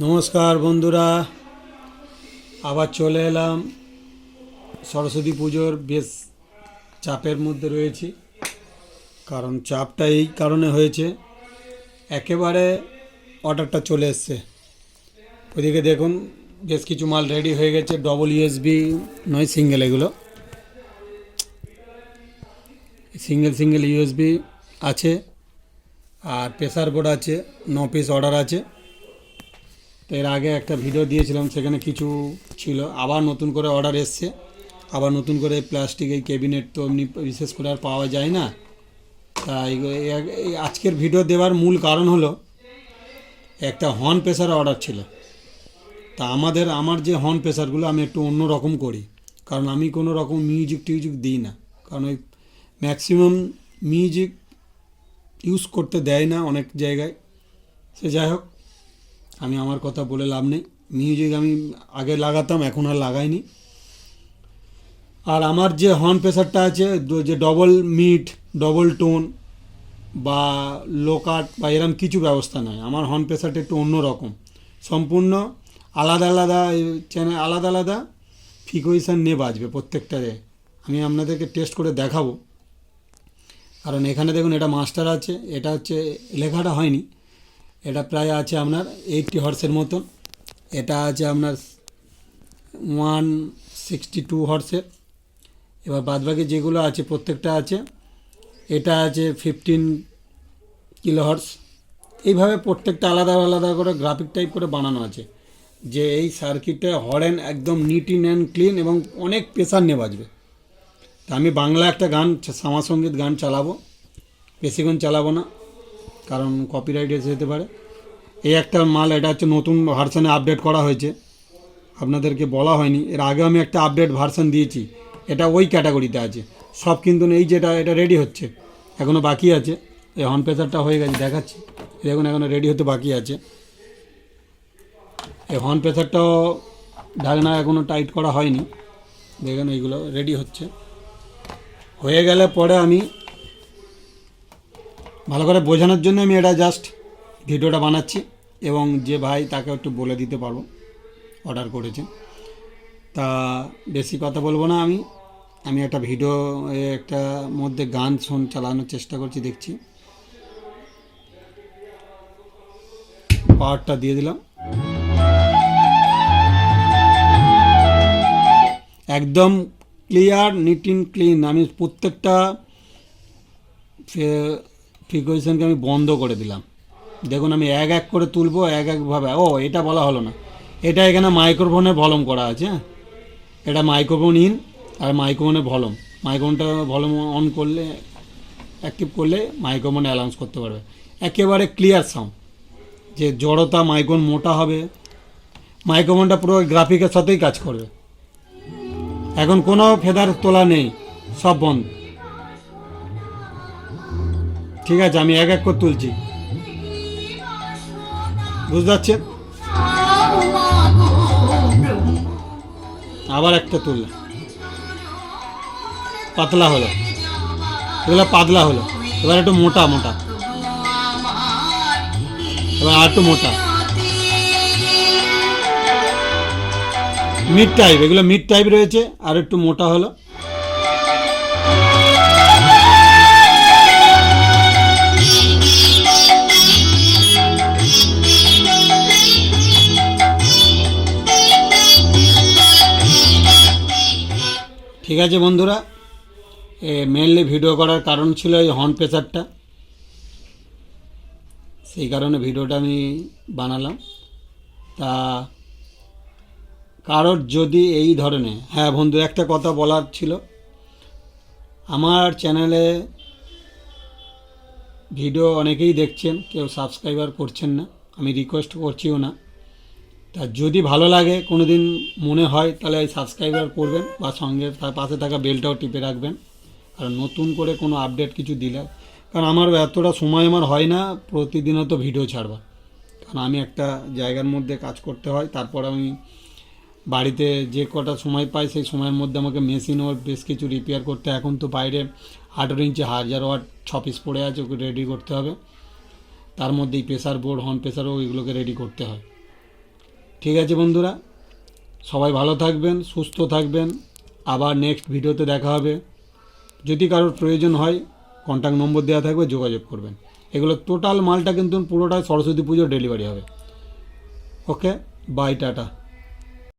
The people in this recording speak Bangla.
নমস্কার বন্ধুরা, আবার চলে এলাম সরস্বতী পুজোর বেশ চাপের মধ্যে রয়েছি, কারণ চাপটা এই কারণে হয়েছে, একেবারে অর্ডারটা চলে এসছে। ওইদিকে দেখুন, বেশ কিছু মাল রেডি হয়ে গেছে ডবল ইউএসবি নয় সিঙ্গেল এগুলো। সিঙ্গেল সিঙ্গেল ইউএসবি আছে, আর প্রেসার বোর্ড আছে, ন পিস অর্ডার আছে। তো এর আগে একটা ভিডিও দিয়েছিলাম, সেখানে কিছু ছিল। আবার নতুন করে অর্ডার এসছে। আবার নতুন করে প্লাস্টিক এই ক্যাবিনেট তো এমনি বিশেষ করে আর পাওয়া যায় না। তাই এই- আজকের ভিডিও দেওয়ার মূল কারণ হলো, একটা হর্ন প্রেসার অর্ডার ছিল। তা আমাদের, আমার যে হর্ন প্রেসারগুলো আমি একটু অন্য রকম করি। কারণ আমি কোনো রকম মিউজিক টিউজিক দিই না। কারণ ওই ম্যাক্সিমাম মিউজিক ইউজ করতে দেয় না অনেক জায়গায়। সে যাই হোক আমি আমার কথা বলে লাভ নেই। মিউজিক আমি আগে লাগাতাম, এখন আর লাগাইনি। আর আমার যে হর্ন প্রেসারটা আছে যে ডবল মিট ডবল টোন বা লো কাট বা এরম কিছু ব্যবস্থা নাই। আমার হর্ন প্রেসারটা একটু অন্য রকম সম্পূর্ণ আলাদা আলাদা চ্যানেল আলাদা আলাদা ফ্রিকোয়েশন নিয়ে বাজবে প্রত্যেকটারে আমি আপনাদেরকে টেস্ট করে দেখাবো। কারণ এখানে দেখুন, এটা মাস্টার আছে, এটা হচ্ছে, লেখাটা হয়নি। এটা প্রায় আছে আপনার এইটটি হর্সের মতন। এটা আছে আপনার ওয়ান সিক্সটি টু হর্সের এবার বাদবাকি যেগুলো আছে, প্রত্যেকটা আছে, এটা আছে ফিফটিন কিলো হর্স এইভাবে প্রত্যেকটা আলাদা আলাদা করে গ্রাফিক টাইপ করে বানানো আছে। যে এই সার্কিটে হরেন একদম নিট ইন অ্যান্ড ক্লিন এবং অনেক প্রেসার নিয়ে বাজবে। তা আমি বাংলা একটা গান শ্যামা সংগীত গান চালাবো। বেশিক্ষণ চালাবো না। কারণ কপিরাইট এসে যেতে পারে। এই একটা মাল, এটা হচ্ছে নতুন ভার্সানে আপডেট করা হয়েছে। আপনাদেরকে বলা হয়নি। এর আগে আমি একটা আপডেট ভার্সান দিয়েছি। এটা ওই ক্যাটাগরিতে আছে। সব কিন্তু এই যেটা, এটা রেডি হচ্ছে। এখনও বাকি আছে। এই হর্ন প্রেসারটা হয়ে গেছে, দেখাচ্ছি। দেখুন এখনও রেডি হতে বাকি আছে। এই হর্ন প্রেসারটাও ঢাকনা এখনও টাইট করা হয়নি। দেখুন, এইগুলো রেডি হচ্ছে। হয়ে গেলে পরে আমি ভালো করে বোঝানোর জন্য আমি এটা জাস্ট ভিডিওটা বানাচ্ছি এবং যে ভাই তাকে একটু বলে দিতে পারব। অর্ডার করেছেন তা বেশি কথা বলব না আমি। আমি একটা ভিডিও একটা মধ্যে গান শোন চালানোর চেষ্টা করছি, দেখছি। পাওয়ারটা দিয়ে দিলাম। একদম ক্লিয়ার নিট ইন ক্লিন আমি প্রত্যেকটা ফ্রিকোয়েশনকে আমি বন্ধ করে দিলাম। দেখুন আমি এক এক করে তুলবো, এক একভাবে ও, এটা বলা হলো না। এটা এখানে মাইক্রোফোনে ভলম করা আছে হ্যাঁ? এটা মাইক্রোফোন ইন আর মাইক্রোফোনে ভলম মাইক্রোফোনটা ভলম অন করলে অ্যাক্টিভ করলে মাইক্রোফোন অ্যালাউন্স করতে পারবে। একেবারে ক্লিয়ার সাউন্ড যে জড়তা মাইক্রোফোন মোটা হবে মাইক্রোফোনটা পুরো গ্রাফিকের সাথেই কাজ করবে। এখন কোনো ফেদার তোলা নেই, সব বন্ধ। ঠিক আছে, আমি এক এক করে তুলছি। বুঝতে পারছেন? আবার একটা তুললাম। পাতলা হলো। এগুলো পাতলা হলো। এবার একটু মোটা মোটা। এবার আর একটু মোটা। মিড টাইপ এগুলো মিড টাইপ রয়েছে, আর একটু মোটা হলো। ঠিক আছে বন্ধুরা মেনলি ভিডিও করার কারণ ছিল এই হর্ন প্রেসারটা সেই কারণে ভিডিওটা আমি বানালাম। তা কারোর যদি এই ধরনের হ্যাঁ বন্ধু, একটা কথা বলার ছিল। আমার চ্যানেলে ভিডিও অনেকেই দেখছেন, কেউ সাবস্ক্রাইবার করছেন না। আমি রিকোয়েস্ট করছিও না। তা যদি ভালো লাগে কোনো দিন মনে হয়, তাহলে সাবস্ক্রাইবার করবেন বা সঙ্গে তার পাশে থাকা বেলটাও টিপে রাখবেন। আর নতুন করে কোনো আপডেট কিছু দিলে, কারণ আমার এতটা সময় আমার হয় না, প্রতিদিনও তো ভিডিও ছাড়বা কারণ আমি একটা জায়গার মধ্যে কাজ করতে হয়, তারপর আমি বাড়িতে যে কটা সময় পাই, সেই সময়ের মধ্যে আমাকে মেশিনও বেশ কিছু রিপেয়ার করতে এখন তো বাইরে আঠেরো ইঞ্চি হাজার ওয়াট ছ পিস পড়ে আছে, ওকে রেডি করতে হবে। তার মধ্যেই প্রেসার বোর্ড হর্ন প্রেসারও ওইগুলোকে রেডি করতে হয়। ঠিক আছে বন্ধুরা? সবাই ভালো থাকবেন, সুস্থ থাকবেন। আবার নেক্সট ভিডিওতে দেখা হবে। যদি কারোর প্রয়োজন হয় কন্ট্যাক্ট নম্বর দেওয়া থাকবে, যোগাযোগ করবেন। এগুলো টোটাল মালটা কিন্তু পুরোটাই সরস্বতী পুজোর ডেলিভারি হবে। Okay bye tata